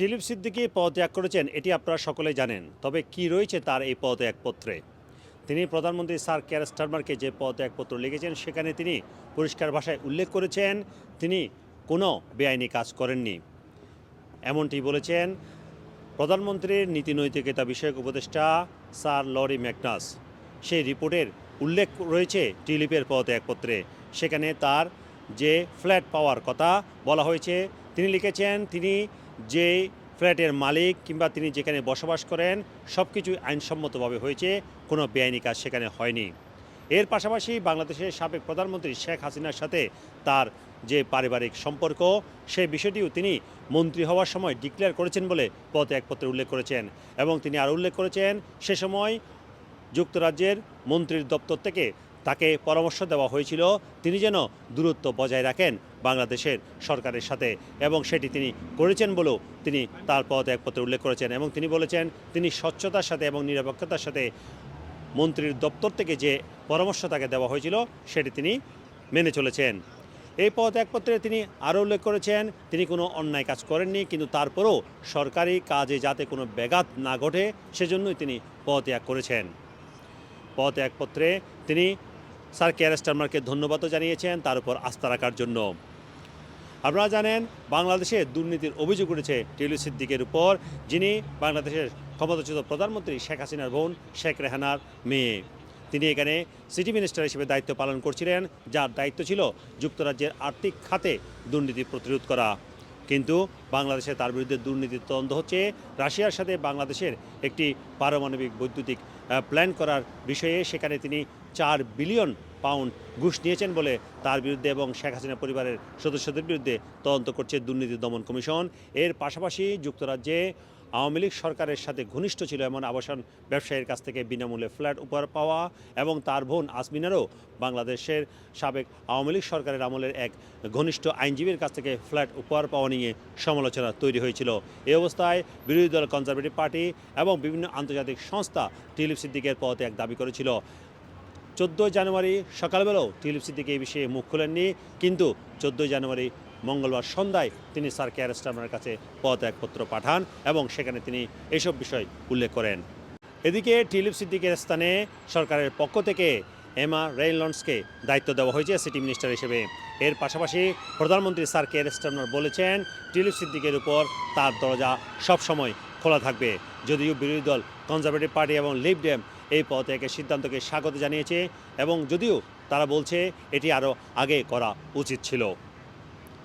Tulip Siddiqui পদত্যাগ করেছেন, এটি আপনারা সকলেই জানেন। তবে কি রয়েছে তার এই পদত্যাগপত্রে? তিনি প্রধানমন্ত্রী স্যার কেয়ার স্টারমারকে যে পদত্যাগপত্র লিখেছেন, সেখানে তিনি পরিষ্কার ভাষায় উল্লেখ করেছেন, তিনি কোনো বেআইনি কাজ করেননি। এমনটি বলেছেন প্রধানমন্ত্রীর নীতি নৈতিকতা বিষয়ক উপদেষ্টা স্যার লরি ম্যাকনাস সেই রিপোর্টের উল্লেখ রয়েছে টিলিপের পদত্যাগপত্রে। সেখানে তার যে ফ্ল্যাট পাওয়ার কথা বলা হয়েছে তিনি লিখেছেন, তিনি যে ফ্ল্যাটের মালিক কিংবা তিনি যেখানে বসবাস করেন সব কিছুই আইনসম্মতভাবে হয়েছে, কোনো বেআইনি কাজ সেখানে হয়নি। এর পাশাপাশি বাংলাদেশের সাবেক প্রধানমন্ত্রী শেখ হাসিনার সাথে তার যে পারিবারিক সম্পর্ক সেই বিষয়টিও তিনি মন্ত্রী হওয়ার সময় ডিক্লেয়ার করেছেন বলে পদত্যাগপত্রে উল্লেখ করেছেন এবং তিনি আর উল্লেখ করেছেন, সে সময় যুক্তরাজ্যের মন্ত্রীর দপ্তর থেকে তাকে পরামর্শ দেওয়া হয়েছিল তিনি যেন দূরত্ব বজায় রাখেন বাংলাদেশের সরকারের সাথে এবং সেটি তিনি করেছেন বলেও তিনি তার পদ পদত্যাগপত্রে উল্লেখ করেছেন এবং তিনি বলেছেন তিনি স্বচ্ছতার সাথে এবং নিরপেক্ষতার সাথে মন্ত্রীর দপ্তর থেকে যে পরামর্শ তাকে দেওয়া হয়েছিল সেটি তিনি মেনে চলেছেন। এই পদ পদত্যাগপত্রে তিনি আরও উল্লেখ করেছেন, তিনি কোনো অন্যায় কাজ করেননি, কিন্তু তারপরেও সরকারি কাজে যাতে কোনো ব্যাঘাত না ঘটে, সেজন্যই তিনি পদত্যাগ করেছেন। পদত্যাগপত্রে তিনি স্যার কেয়ার স্টারমারকে ধন্যবাদও জানিয়েছেন, তার উপর আস্থা রাখার জন্য। আপনারা জানেন, বাংলাদেশে দুর্নীতির অভিযোগ উঠেছে টিলু সিদ্দিকের উপর, যিনি বাংলাদেশের ক্ষমতাচ্যুত প্রধানমন্ত্রী শেখ হাসিনার বোন শেখ রেহানার মেয়ে। তিনি এখানে সিটি মিনিস্টার হিসেবে দায়িত্ব পালন করছিলেন, যার দায়িত্ব ছিল যুক্তরাজ্যের আর্থিক খাতে দুর্নীতি প্রতিরোধ করা। কিন্তু বাংলাদেশে তার বিরুদ্ধে দুর্নীতির তদন্ত হচ্ছে রাশিয়ার সাথে বাংলাদেশের একটি পারমাণবিক বৈদ্যুতিক প্ল্যান করার বিষয়ে সেখানে তিনি চার বিলিয়ন পাউন্ড ঘুষ নিয়েছেন বলে তার বিরুদ্ধে এবং শেখ হাসিনা পরিবারের সদস্যদের বিরুদ্ধে তদন্ত করছে দুর্নীতি দমন কমিশন। এর পাশাপাশি যুক্তরাজ্যে আওয়ামী লীগ সরকারের সাথে ঘনিষ্ঠ ছিল এমন আবাসন ব্যবসায়ীর কাছ থেকে বিনামূল্যে ফ্ল্যাট উপহার পাওয়া এবং তার বোন আসমিনারও বাংলাদেশের সাবেক আওয়ামী লীগ সরকারের আমলের এক ঘনিষ্ঠ আইনজীবীর কাছ থেকে ফ্ল্যাট উপহার পাওয়া নিয়ে সমালোচনা তৈরি হয়েছিল। এই অবস্থায় বিরোধী দল কনজারভেটিভ পার্টি এবং বিভিন্ন আন্তর্জাতিক সংস্থা টিলিপ সিদ্দিকের পথে এক দাবি করেছিল। চোদ্দোই জানুয়ারি সকালবেলাও টিলিপ সিদ্দিক এই বিষয়ে মুখ খোলেননি, কিন্তু চোদ্দোই জানুয়ারি মঙ্গলবার সন্ধ্যায় তিনি স্যার কেয়ার স্টারমারের কাছে পদত্যাগপত্র পাঠান এবং সেখানে তিনি এসব বিষয় উল্লেখ করেন। এদিকে টিলিপ সিদ্দিকের স্থানে সরকারের পক্ষ থেকে এমা রেইনলন্ডসকে দায়িত্ব দেওয়া হয়েছে সিটি মিনিস্টার হিসেবে। এর পাশাপাশি প্রধানমন্ত্রী স্যার কেয়ার স্টারমার বলেছেন, টিলিপ সিদ্দিকের উপর তার দরজা সবসময় খোলা থাকবে। যদিও বিরোধী দল কনজারভেটিভ পার্টি এবং লিভ ডেম এই পদত্যাগের সিদ্ধান্তকে স্বাগত জানিয়েছে এবং যদিও তারা বলছে এটি আরও আগে করা উচিত ছিল।